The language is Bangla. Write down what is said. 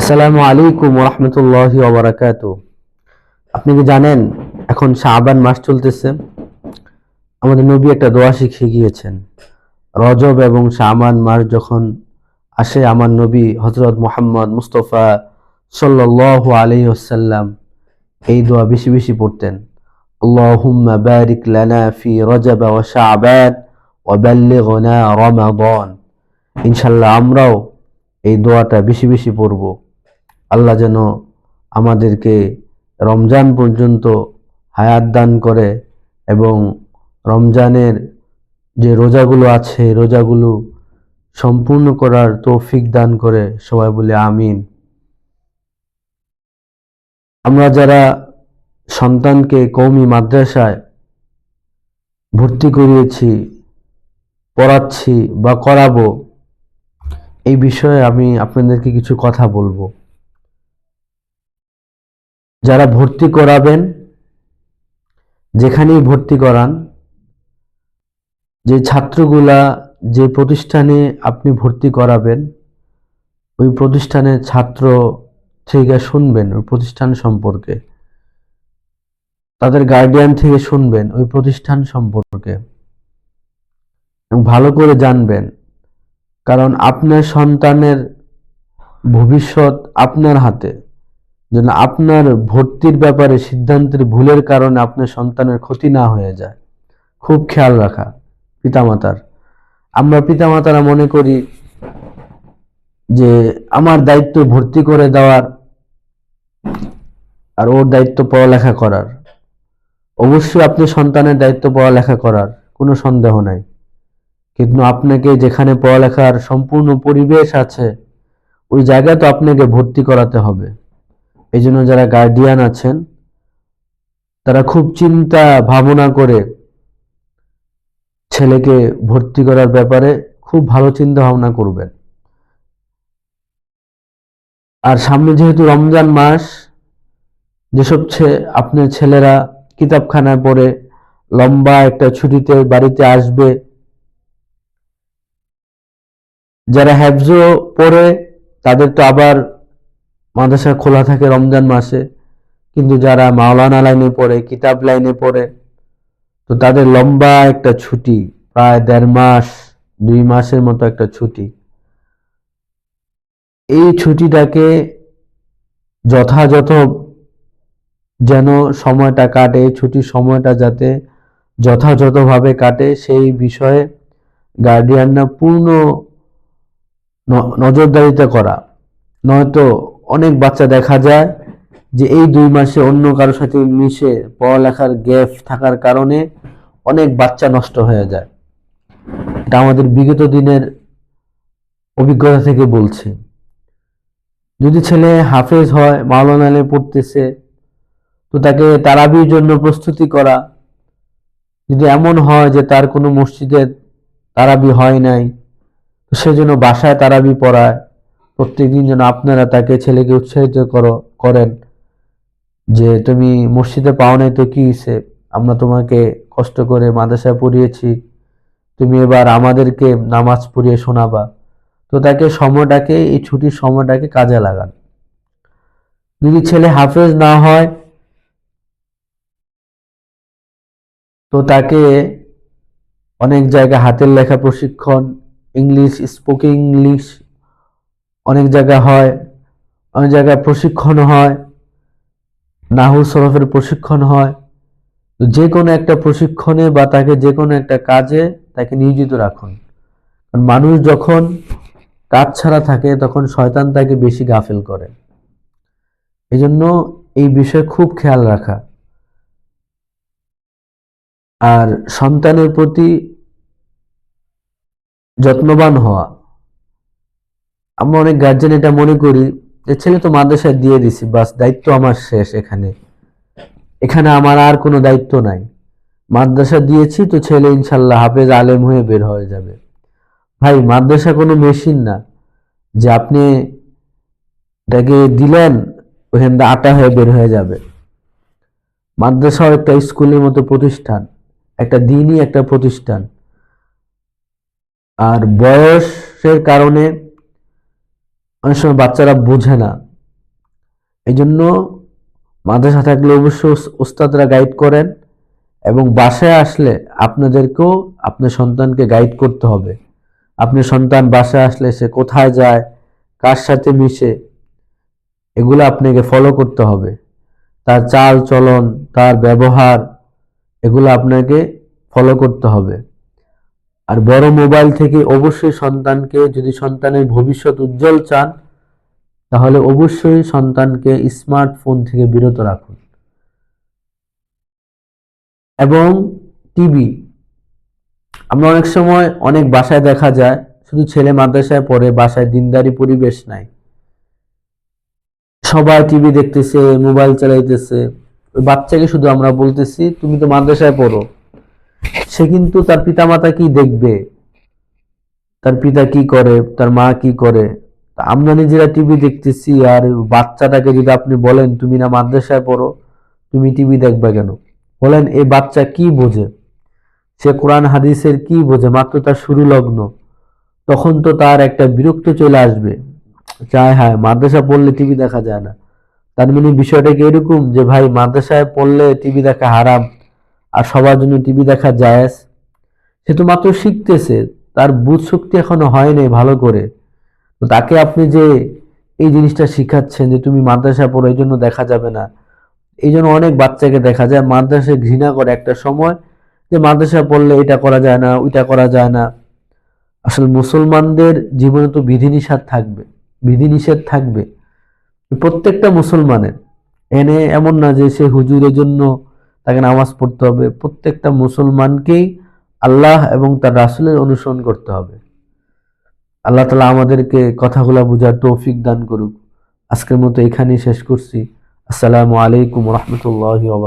আসসালামু আলাইকুম রহমতুল্লাহ ওবরাকাত। আপনি কি জানেন, এখন শাহবান মাস চলতেছে। আমাদের নবী একটা দোয়া শিখিয়ে গিয়েছেন। রজব এবং শাহবান মাস যখন আসে, আমার নবী হজরত মোহাম্মদ মুস্তফা সাল্লাহ আলহি আসাল্লাম এই দোয়া বেশি বেশি পড়তেন। আল্লাহুম্মা বারিক লানা ফি রজব শাবান ওয়া বাল্লিগনা রমাদান। ইনশাআল্লাহ আমরাও এই দোয়াটা বেশি বেশি পড়ব। আল্লাহ যেন আমাদেরকে রমজান পর্যন্ত হায়াত দান করে এবং রমজানের যে রোজাগুলো আছে, রোজাগুলো সম্পূর্ণ করার তৌফিক দান করে সবাই বলে আমিন। আমরা যারা সন্তানকে কৌমি মাদ্রাসায় ভর্তি করিয়েছি, পড়াচ্ছি বা করাবো, এই বিষয়ে আমি আপনাদেরকে কিছু কথা বলব। যারা ভর্তি করাবেন, যেখানেই ভর্তি করান, যে ছাত্রগুলা যে প্রতিষ্ঠানে আপনি ভর্তি করাবেন, ওই প্রতিষ্ঠানের ছাত্র থেকে শুনবেন, ওই প্রতিষ্ঠান সম্পর্কে। তাদের গার্ডিয়ান থেকে শুনবেন, ওই প্রতিষ্ঠান সম্পর্কে। ভালো করে জানবেন, কারণ আপনার সন্তানের ভবিষ্যৎ আপনার হাতে। যেন আপনার ভর্তির ব্যাপারে সিদ্ধান্তের ভুলের কারণে আপনার সন্তানের ক্ষতি না হয়ে যায়। খুব খেয়াল রাখা, পিতামাতার। আমরা পিতামাতারা মনে করি যে আমার দায়িত্ব ভর্তি করে দেওয়ার আর ওর দায়িত্ব পড়ালেখা করার। অবশ্যই আপনি সন্তানের দায়িত্ব পড়ালেখা করার, কোনো সন্দেহ নাই। কিন্তু আপনাকে যেখানে পড়ালেখার সম্পূর্ণ পরিবেশ আছে, ওই জায়গায় তো আপনাকে ভর্তি করাতে হবে। এই জন্য যারা গার্ডিয়ান আছেন, তারা খুব চিন্তা ভাবনা করে ছেলেকে ভর্তি করার ব্যাপারে খুব ভালো চিন্তা ভাবনা করবেন। আর সামনে যেহেতু রমজান মাস, যেসব আপনার ছেলেরা কিতাবখানায় পড়ে, লম্বা একটা ছুটিতে বাড়িতে আসবে, যারা হ্যাবজো পড়ে, তাদের তো আবার মাদ্রাসা খোলা থাকে রমজান মাসে, কিন্তু যারা মাওলানা লাইনে পড়ে, কিতাব লাইনে পড়ে, তো তাদের লম্বা একটা ছুটি, প্রায় দেড় মাস, দুই মাসের মতো একটা ছুটি। এই ছুটিটাকে যথাযথ যেন সময়টা কাটে, ছুটির সময়টা যাতে যথাযথভাবে কাটে, সেই বিষয়ে গার্ডিয়ানরা পূর্ণ নজরদারিতে করা। নয়তো অনেক বাচ্চা দেখা যায় যে এই দুই মাসে অন্য কারোর সাথে মিশে পড়ালেখার গ্যাপ থাকার কারণে অনেক বাচ্চা নষ্ট হয়ে যায়। এটা আমাদের বিগত দিনের অভিজ্ঞতা থেকে বলছি। যদি ছেলে হাফেজ হয়, মাওলানা পড়তেছে, তো তাকে তারাবির জন্য প্রস্তুতি করা। যদি এমন হয় যে তার কোনো মসজিদে তারাবি হয় নাই, তো সেজন্য বাসায় তারাবি পড়ায়। প্রত্যেকদিন যেন আপনারা তাকে ছেলেকে উৎসাহিত করো, করেন যে, তুমি মসজিদে পাও নাই তো কি হিসে আমরা তোমাকে কষ্ট করে মাদ্রাসায় পড়িয়েছি। তুমি এবার আমাদেরকে নামাজ পড়িয়ে শোনাবা। তো তাকে সময়টাকে, এই ছুটির সময়টাকে কাজে লাগান। যদি ছেলে হাফেজ না হয়, তো তাকে অনেক জায়গায় হাতের লেখা প্রশিক্ষণ, ইংলিশ, স্পোকিং ইংলিশ অনেক জায়গা হয়, অনেক জায়গায় প্রশিক্ষণ হয় নাহু সরফের প্রশিক্ষণ হয়। যে কোনো একটা প্রশিক্ষণে বা তাকে যে কোনো একটা কাজে তাকে নিয়োজিত রাখুন। মানুষ যখন কাজ ছাড়া থাকে, তখন শয়তান তাকে বেশি গাফিল করে। এই জন্য এই বিষয়ে খুব খেয়াল রাখা। আর সন্তানের প্রতি যত্নবান হওয়া। আমরা অনেক গার্জেন এটা মনে করি যে, ছেলে তো মাদ্রাসায় দিয়ে দিছি, বাস দায়িত্ব আমার শেষ এখানে। এখানে আমার আর কোনো দায়িত্ব নাই। মাদ্রাসা দিয়েছি তো ছেলে ইনশাল্লাহ হাফেজ আলেম হয়ে বের হয়ে যাবে। ভাই, মাদ্রাসা কোনো মেশিন না। যে আপনি এটাকে দিলেন, ওখান থেকে আটা হয়ে বের হয়ে যাবে। মাদ্রাসাও একটা স্কুলের মতো প্রতিষ্ঠান, একটা দিনই একটা প্রতিষ্ঠান। আর বয়সের কারণে অনেক সময় বাচ্চারা বোঝে না। এই জন্য মাদ্রাসা থাকলে অবশ্যই ওস- ওস্তাদরা গাইড করেন এবং বাসায় আসলে আপনাদেরকেও আপনার সন্তানকে গাইড করতে হবে। আপনার সন্তান বাসায় আসলে সে কোথায় যায়, কার সাথে মিশে, এগুলো আপনাকে ফলো করতে হবে। তার চাল চলন, তার ব্যবহার, এগুলো আপনাকে ফলো করতে হবে। আর বড় মোবাইল থেকে অবশ্যই সন্তানকে, যদি সন্তানের ভবিষ্যৎ উজ্জ্বল চান, তাহলে অবশ্যই সন্তানকে স্মার্টফোন থেকে বিরত রাখুন। এবং টিভি। আমরা অনেক সময় অনেক বাসায় দেখা যায়, শুধু ছেলে মাদ্রাসায় পড়ে, বাসায় দিনদারি পরিবেশ নাই। সবাই টিভি দেখতেছে, মোবাইল চালাইতেছে। ওই বাচ্চাকে শুধু আমরা বলতেছি, তুমি তো মাদ্রাসায় পড়ো। সে কিন্তু তার পিতামাতা কি দেখবে? তার পিতা কি করে? তার মা কি করে? আমরা নিজেরা টিভি দেখতেছি আর বাচ্চাটাকে যদি আপনি বলেন, তুমি না মাদ্রাসায় পড়ো, তুমি টিভি দেখবে কেন? বলেন এই বাচ্চা কি বোঝে? সে কোরআন, হাদিসের কি বোঝে? মাত্র তার শুরু লগ্ন। তখন তো তার একটা বিরক্ত চলে আসবে। চায় হ্যাঁ মাদ্রাসা পড়লে টিভি দেখা যায় না। তার মানে বিষয়টা কি এরকম যে, ভাই, মাদ্রাসায় পড়লে টিভি দেখা হারাম। আর সবার জন্য টিভি দেখা জায়েজ। সে তো মাত্র শিখতেছে, তার বুধ শক্তি এখনও হয় নাই ভালো করে। তো তাকে আপনি যে এই জিনিসটা শিখাচ্ছেন যে তুমি মাদ্রাসা পড়ো, এই জন্য দেখা যাবে না। এই জন্য অনেক বাচ্চাকে দেখা যায় মাদ্রাসায় ঘৃণা করে একটা সময় যে মাদ্রাসা পড়লে এটা করা যায় না, ওইটা করা যায় না। আসলে মুসলমানদের জীবনে তো বিধিনিষেধ থাকবে বিধিনিষেধ থাকবে। প্রত্যেকটা মুসলমানের। এনে এমন না যে সে হুজুরের জন্য তাকে নামাজ পড়তে হবে। প্রত্যেকটা মুসলমানকেই আল্লাহ এবং তার রাসুলের অনুসরণ করতে হবে। আল্লাহ তালা আমাদেরকে কথাগুলা বোঝার তৌফিক দান করুক। আজকের মতো এখানেই শেষ করছি। আসসালামু আলাইকুম রহমতুল্লাহ